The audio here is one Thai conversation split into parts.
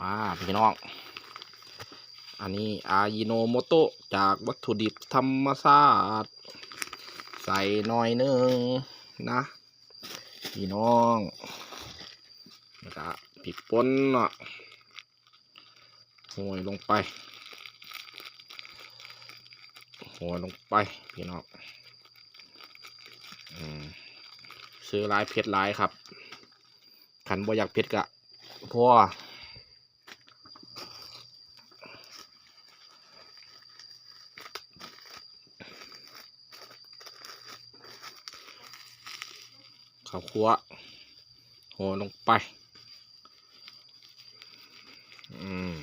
มาพี่น้อง อันนี้อายิโนโมโตะจากวัตถุดิบธรรมชาติ ใส่หน่อยหนึงนะ พี่น้องแล้วก็พริกป่นเนาะโหยลงไปโหยลงไป พี่น้องอืมซื้อลายเผ็ดหลายครับขันบ่อยากเผ็ดกะพ่อ ข้าวคั่วโหลงไปอืม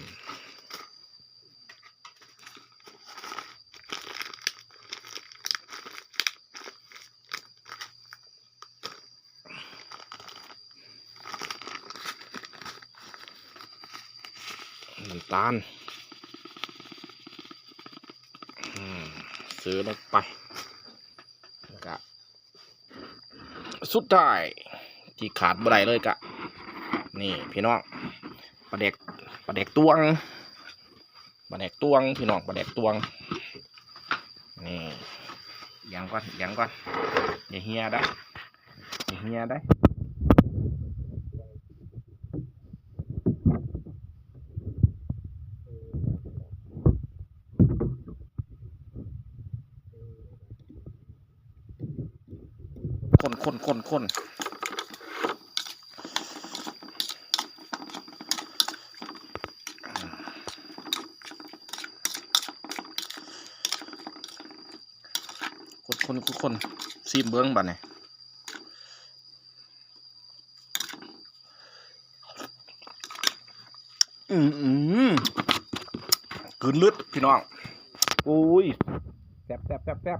น้ำตาลอืมซื้อลงไปแล้วก็ สุดท้ายที่ขาดบ่ได้เลยกะ นี่พี่น้องปลาเด็กปลาเด็กตวงปลาเด็กตวงพี่น้องปลาเด็กตวง นี่ยังก่อนยังก่อนอย่าเฮียได้อย่าเฮียได้ คนคนคนคนคนคนคนซีเบื้องบัดเนี่ยอืมอืมกืนลึดพี่น้อง โอ้ยแซ่บแซ่บแซ่บแซ่บ